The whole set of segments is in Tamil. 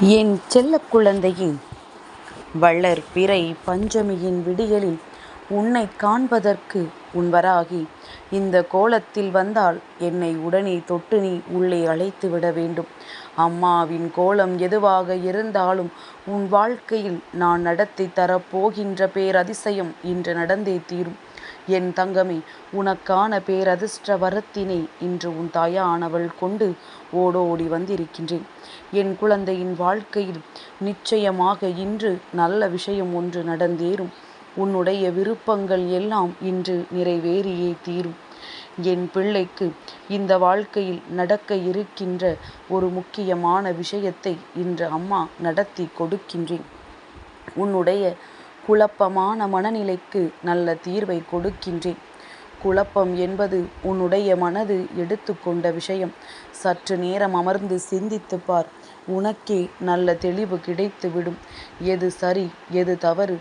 என் செல்ல குழந்தையின் வளர் பிறை பஞ்சமியின் விடியலில் உன்னை காண்பதற்கு உன் வராகி. இந்த கோலத்தில் வந்தால் என்னை உடனே தொட்டு நீ உள்ளே அழைத்து விட வேண்டும். அம்மாவின் கோலம் எதுவாக இருந்தாலும் உன் வாழ்க்கையில் நான் நடத்தி தரப்போகின்ற பேரதிசயம் இன்று நடந்தே தீரும். என் தங்கமே உனக்கான பேரதிர்ஷ்ட வரத்தினை இன்று உன் தாயானவள் கொண்டு ஓடோடி வந்திருக்கின்றேன். என் குழந்தையின் வாழ்க்கையில் நிச்சயமாக இன்று நல்ல விஷயம் ஒன்று நடந்தேறும். உன்னுடைய விருப்பங்கள் எல்லாம் இன்று நிறைவேறியே தீரும். என் பிள்ளைக்கு இந்த வாழ்க்கையில் நடக்க இருக்கின்ற ஒரு முக்கியமான விஷயத்தை இன்று அம்மா நடத்தி கொடுக்கின்றேன். உன்னுடைய குழப்பமான மனநிலைக்கு நல்ல தீர்வை கொடுக்கின்றேன். குழப்பம் என்பது உன்னுடைய மனது எடுத்துக்கொண்ட விஷயம். சற்று நேரம் அமர்ந்து சிந்தித்து பார். உனக்கே நல்ல தெளிவு கிடைத்துவிடும். எது சரி எது தவறு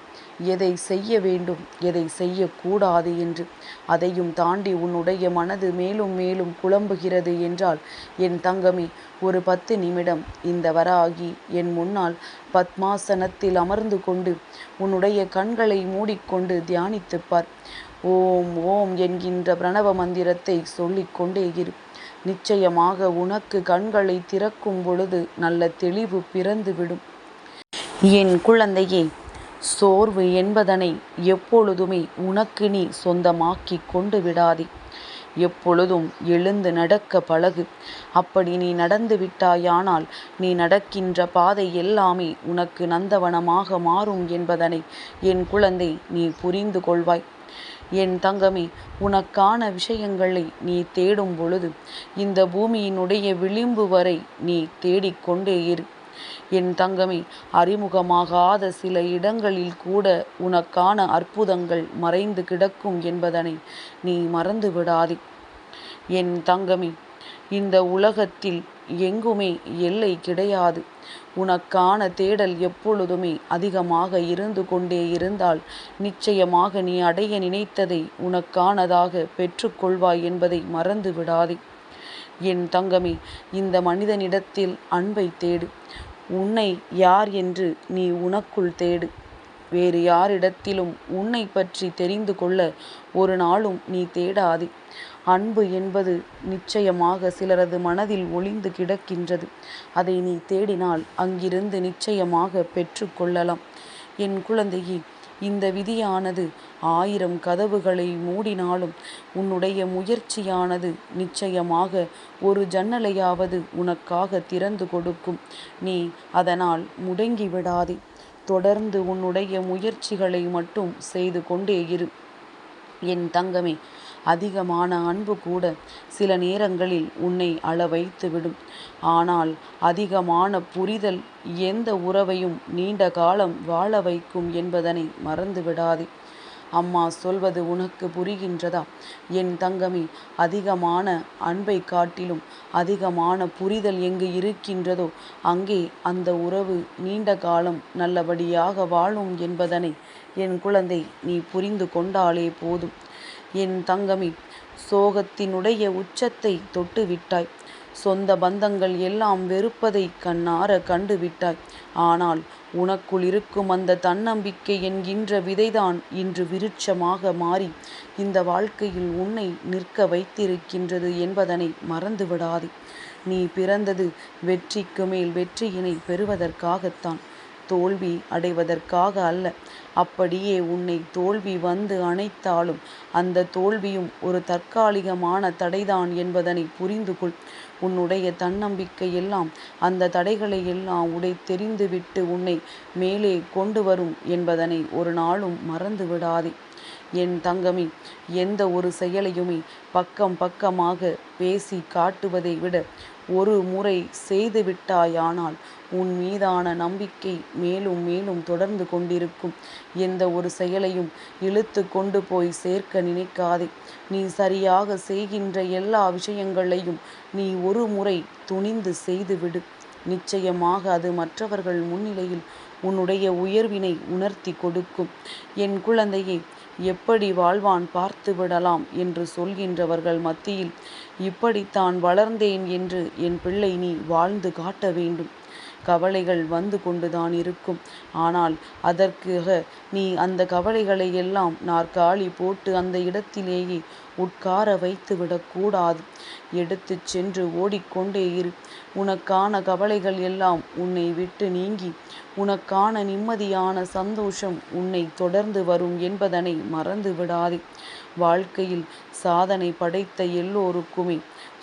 எதை செய்ய வேண்டும் எதை செய்யக்கூடாது என்று. அதையும் தாண்டி உன்னுடைய மனது மேலும் மேலும் குழம்புகிறது என்றால் என் தங்கமே ஒரு பத்து நிமிடம். இந்த வராகி என் முன்னால் பத்மாசனத்தில் அமர்ந்து கொண்டு உன்னுடைய கண்களை மூடிக்கொண்டு தியானித்துப்பார் ஓம் ஓம் என்கின்ற பிரணவ மந்திரத்தை சொல்லிக்கொண்டே இரு. நிச்சயமாக உனக்கு கண்களை திறக்கும் பொழுது நல்ல தெளிவு பிறந்துவிடும். என் குழந்தையே சோர்வு என்பதனை எப்பொழுதுமே உனக்கு நீ சொந்தமாக்கி கொண்டு விடாதே. எப்பொழுதும் எழுந்து நடக்க பழகு. அப்படி நீ நடந்து விட்டாயானால் நீ நடக்கின்ற பாதை எல்லாமே உனக்கு நந்தவனமாக மாறும் என்பதனை என் குழந்தை நீ புரிந்து கொள்வாய். என் தங்கமே உனக்கான விஷயங்களை நீ தேடும் பொழுது இந்த பூமியினுடைய விளிம்பு வரை நீ தேடிக்கொண்டே இரு. என் தங்கமே அறிமுகமாகாத சில இடங்களில் கூட உனக்கான அற்புதங்கள் மறைந்து கிடக்கும் என்பதனை நீ மறந்து விடாதே. என் தங்கமே இந்த உலகத்தில் எங்குமே எல்லை கிடையாது. உனக்கான தேடல் எப்பொழுதுமே அதிகமாக இருந்து கொண்டே இருந்தால் நிச்சயமாக நீ அடைய நினைத்ததை உனக்கானதாக பெற்றுக்கொள்வாய் என்பதை மறந்து விடாதே. என் தங்கமே இந்த மனிதனிடத்தில் அன்பை தேடு. உன்னை யார் என்று நீ உனக்குள் தேடு. வேறு யாரிடத்திலும் உன்னை பற்றி தெரிந்து கொள்ள ஒரு நாளும் நீ தேடாதே. அன்பு என்பது நிச்சயமாக சிலரது மனதில் ஒளிந்து கிடக்கின்றது. அதை நீ தேடினால் அங்கிருந்து நிச்சயமாக பெற்றுக்கொள்ளலாம் என் குழந்தையே இந்த விதியானது. ஆயிரம் கதவுகளை மூடினாலும் உன்னுடைய முயற்சியானது நிச்சயமாக ஒரு ஜன்னலையாவது உனக்காக திறந்து கொடுக்கும். நீ அதனால் முடங்கி விடாதே தொடர்ந்து உன்னுடைய முயற்சிகளை மட்டும் செய்து கொண்டே இரு. என் தங்கமே அதிகமான அன்பு கூட சில நேரங்களில் உன்னை அள வைத்துவிடும் ஆனால் அதிகமான புரிதல் எந்த உறவையும் நீண்ட காலம் வாழ வைக்கும் என்பதனை மறந்து விடாதே அம்மா சொல்வது உனக்கு புரிகின்றதா? என் தங்கமே அதிகமான அன்பை காட்டிலும் அதிகமான புரிதல் எங்கு இருக்கின்றதோ அங்கே அந்த உறவு நீண்ட காலம் நல்லபடியாக வாழும் என்பதனை என் குழந்தை நீ புரிந்து கொண்டாலே போதும். என் தங்கமே சோகத்தினுடைய உச்சத்தை தொட்டு விட்டாய் சொந்த பந்தங்கள் எல்லாம் வெறுப்பதை கண்ணார கண்டு விட்டாய் ஆனால் உனக்குள் இருக்கும் அந்த தன்னம்பிக்கை என்கின்ற விதைதான் இன்று விருட்சமாக மாறி இந்த வாழ்க்கையில் உன்னை நிற்க வைத்திருக்கின்றது என்பதனை மறந்துவிடாதே. நீ பிறந்தது வெற்றிக்கு மேல் வெற்றியினை பெறுவதற்காகத்தான். தோல்வி அடைவதற்காக அல்ல. அப்படியே உன்னை தோல்வி வந்து அணைத்தாலும் அந்த தோல்வியும் ஒரு தற்காலிகமான தடைதான் என்பதனை புரிந்து கொள் உன்னுடைய தன்னம்பிக்கை எல்லாம் அந்த தடைகளை எல்லாம் உடை தெரிந்துவிட்டு உன்னை மேலே கொண்டு வரும் என்பதனை ஒரு நாளும் மறந்து விடாதே என் தங்கமே எந்த ஒரு செயலையுமே பக்கம் பக்கமாக பேசி காட்டுவதை விட ஒரு முறை செய்துவிட்டாயானால் உன் மீதான நம்பிக்கை மேலும் மேலும் தொடர்ந்து கொண்டிருக்கும். எந்த ஒரு செயலையும் இழுத்து கொண்டு போய் சேர்க்க நினைக்காதே. நீ சரியாக செய்கின்ற எல்லா விஷயங்களையும் நீ ஒரு முறை துணிந்து செய்துவிடு நிச்சயமாக அது மற்றவர்கள் முன்னிலையில் உன்னுடைய உயர்வினை உணர்த்தி கொடுக்கும். என் குழந்தையை எப்படி வாழ்வான் பார்த்து விடலாம் என்று சொல்கின்றவர்கள் மத்தியில் இப்படித்தான் வளர்ந்தேன் என்று என் பிள்ளை நீ வாழ்ந்து காட்ட வேண்டும். கவலைகள் வந்து கொண்டுதான் இருக்கும். ஆனால் அதற்காக நீ அந்த கவலைகளை எல்லாம் நாற்காலி போட்டு அந்த இடத்திலேயே உட்கார வைத்து விடக்கூடாது எடுத்து சென்று ஓடிக்கொண்டே இரு. உனக்கான கவலைகள் எல்லாம் உன்னை விட்டு நீங்கி உனக்கான நிம்மதியான சந்தோஷம் உன்னை தொடர்ந்து வரும் என்பதனை மறந்து விடாதே. வாழ்க்கையில் சாதனை படைத்த எல்லோருக்குமே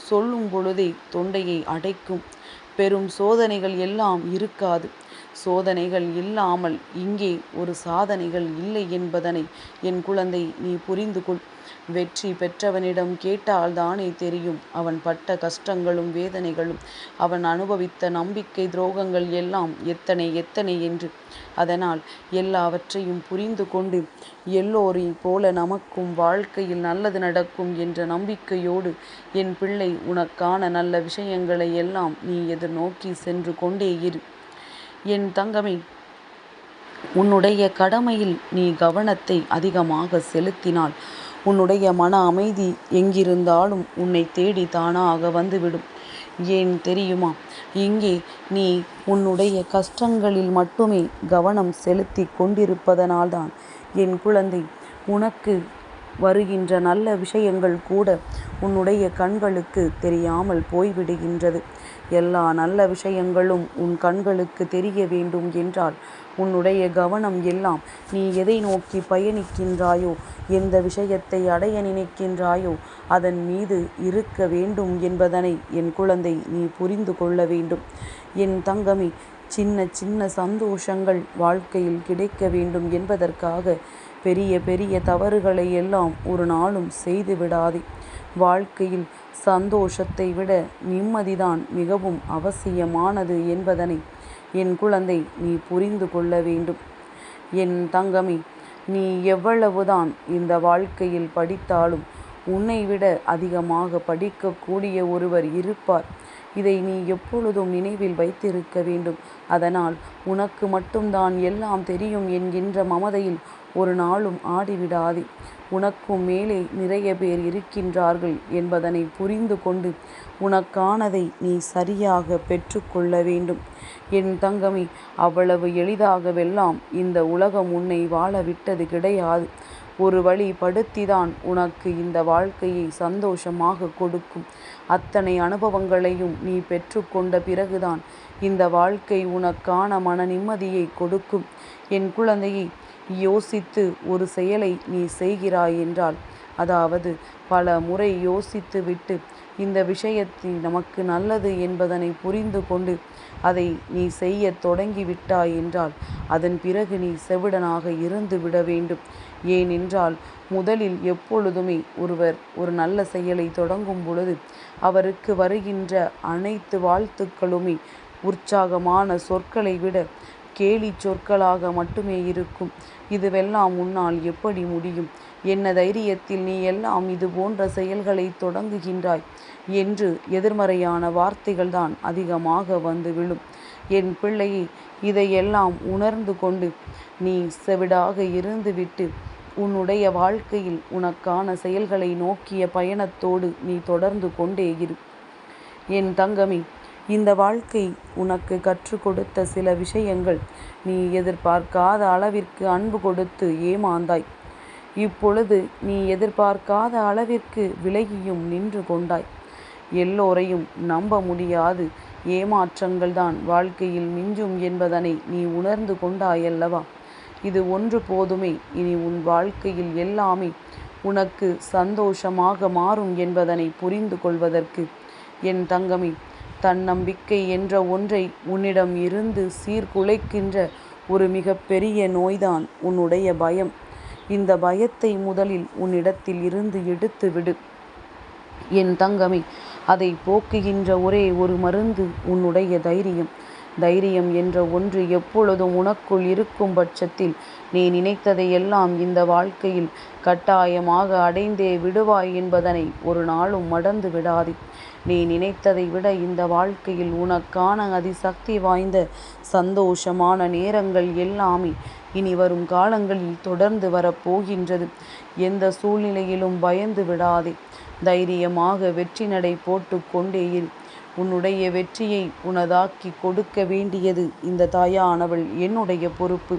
சொல்லும் பொழுதே தொண்டையை அடைக்கும். பெரும் சோதனைகள் எல்லாம் இருக்காது. சோதனைகள் இல்லாமல் இங்கே ஒரு சாதனைகள் இல்லை என்பதனை என் குழந்தை நீ புரிந்து கொள். வெற்றி பெற்றவனிடம் கேட்டால் தானே தெரியும். அவன் பட்ட கஷ்டங்களும் வேதனைகளும் அவன் அனுபவித்த நம்பிக்கை துரோகங்கள் எல்லாம் எத்தனை எத்தனை என்று. அதனால் எல்லாவற்றையும் புரிந்து கொண்டு எல்லோரையும் போல நமக்கும் வாழ்க்கையில் நல்லது நடக்கும் என்ற நம்பிக்கையோடு என் பிள்ளை உனக்கான நல்ல விஷயங்களை எல்லாம் நீ எதிர்நோக்கி சென்று கொண்டே இரு. என் தங்கமே உன்னுடைய கடமையில் நீ கவனத்தை அதிகமாக செலுத்தினால் உன்னுடைய மன அமைதி எங்கிருந்தாலும் உன்னை தேடி தானாக வந்துவிடும். ஏன் தெரியுமா? இங்கே நீ உன்னுடைய கஷ்டங்களில் மட்டுமே கவனம் செலுத்தி கொண்டிருப்பதனால்தான். என் குழந்தை உனக்கு வருகின்ற நல்ல விஷயங்கள் கூட உன்னுடைய கண்களுக்கு தெரியாமல் போய்விடுகின்றது. எல்லா நல்ல விஷயங்களும் உன் கண்களுக்கு தெரிய வேண்டும் என்றால் உன்னுடைய கவனம் எல்லாம் நீ எதை நோக்கி பயணிக்கின்றாயோ எந்த விஷயத்தை அடைய நினைக்கின்றாயோ அதன் மீது இருக்க வேண்டும் என்பதனை என் குழந்தை நீ புரிந்து கொள்ள வேண்டும். என் தங்கமே சின்ன சின்ன சந்தோஷங்கள் வாழ்க்கையில் கிடைக்க வேண்டும் என்பதற்காக பெரிய பெரிய தவறுகளை எல்லாம் ஒரு நாளும் செய்து விடாதே. வாழ்க்கையில் சந்தோஷத்தை விட நிம்மதிதான் மிகவும் அவசியமானது என்பதனை என் குழந்தை நீ புரிந்து கொள்ள வேண்டும். என் தங்கமே நீ எவ்வளவுதான் இந்த வாழ்க்கையில் படித்தாலும் உன்னை விட அதிகமாக படிக்கக்கூடிய ஒருவர் இருப்பார். இதை நீ எப்பொழுதும் நினைவில் வைத்திருக்க வேண்டும். அதனால் உனக்கு மட்டும்தான் எல்லாம் தெரியும் என்கின்ற மமதையில் ஒரு நாளும் ஆடிவிடாதே. உனக்கும் மேலே நிறைய பேர் இருக்கின்றார்கள் என்பதனை புரிந்து கொண்டு உனக்கானதை நீ சரியாக பெற்றுக்கொள்ள வேண்டும். என் தங்கமே அவ்வளவு எளிதாகவெல்லாம் இந்த உலகம் உன்னை வாழ விட்டது கிடையாது. ஒரு வழி படுத்திதான் உனக்கு இந்த வாழ்க்கையை சந்தோஷமாக கொடுக்கும். அத்தனை அனுபவங்களையும் நீ பெற்றுக்கொண்ட பிறகுதான் இந்த வாழ்க்கை உனக்கான மன நிம்மதியை கொடுக்கும். என் குழந்தையை யோசித்து ஒரு செயலை நீ செய்கிறாய் என்றால் அதாவது பல முறை யோசித்து விட்டு இந்த விஷயத்தில் நமக்கு நல்லது என்பதனை புரிந்து கொண்டு அதை நீ செய்ய தொடங்கிவிட்டாய் என்றால் அதன் பிறகு நீ செவிடனாக இருந்து விட வேண்டும். ஏனென்றால் முதலில் எப்பொழுதுமே ஒருவர் ஒரு நல்ல செயலை தொடங்கும் பொழுது அவருக்கு வருகின்ற அனைத்து வாழ்த்துக்களுமே உற்சாகமான சொற்களை விட கேலி சொற்களாக மட்டுமே இருக்கும். இதுவெல்லாம் உன்னால் எப்படி முடியும்? என்ன தைரியத்தில் நீ எல்லாம் இது போன்ற செயல்களை தொடங்குகின்றாய்? என்று எதிர்மறையான வார்த்தைகள்தான் அதிகமாக வந்து விழும். என் பிள்ளையை இதையெல்லாம் உணர்ந்து கொண்டு நீ செவிடாக இருந்துவிட்டு உன்னுடைய வாழ்க்கையில் உனக்கான செயல்களை நோக்கிய பயணத்தோடு நீ தொடர்ந்து கொண்டே இரு. என் தங்கமி இந்த வாழ்க்கை உனக்கு கற்றுக் கொடுத்த சில விஷயங்கள் நீ எதிர்பார்க்காத அளவிற்கு அன்பு கொடுத்து ஏமாந்தாய். இப்பொழுது நீ எதிர்பார்க்காத அளவிற்கு விலகியும் நின்று கொண்டாய். எல்லோரையும் நம்ப முடியாது. ஏமாற்றங்கள் தான் வாழ்க்கையில் மிஞ்சும் என்பதனை நீ உணர்ந்து கொண்டாயல்லவா? இது ஒன்று போதுமே. இனி உன் வாழ்க்கையில் எல்லாமே உனக்கு சந்தோஷமாக மாறும் என்பதனை புரிந்து கொள்வதற்கு என் தங்கமே தன்னம்பிக்கை என்ற ஒன்றை உன்னிடம் இருந்து சீர்குலைக்கின்ற ஒரு மிகப்பெரிய நோய்தான் உன்னுடைய பயம். இந்த பயத்தை முதலில் உன்னிடத்தில் இருந்து எடுத்து விடு. என் தங்கமே அதை போக்குகின்ற ஒரே ஒரு மருந்து உன்னுடைய தைரியம். தைரியம் என்ற ஒன்று எப்பொழுதும் உனக்குள் இருக்கும் பட்சத்தில் நீ நினைத்ததை எல்லாம் இந்த வாழ்க்கையில் கட்டாயமாக அடைந்தே விடுவாய் என்பதனை ஒரு நாளும் மடந்து விடாதே. நீ நினைத்ததை விட இந்த வாழ்க்கையில் உனக்கான அதிசக்தி வாய்ந்த சந்தோஷமான நேரங்கள் எல்லாமே இனி வரும் காலங்களில் தொடர்ந்து வரப்போகின்றது. எந்த சூழ்நிலையிலும் பயந்து விடாதே. தைரியமாக வெற்றி நடை போட்டு கொண்டே இரு. உன்னுடைய வெற்றியை உனதாக்கி கொடுக்க வேண்டியது இந்த தாயானவள் என்னுடைய பொறுப்பு.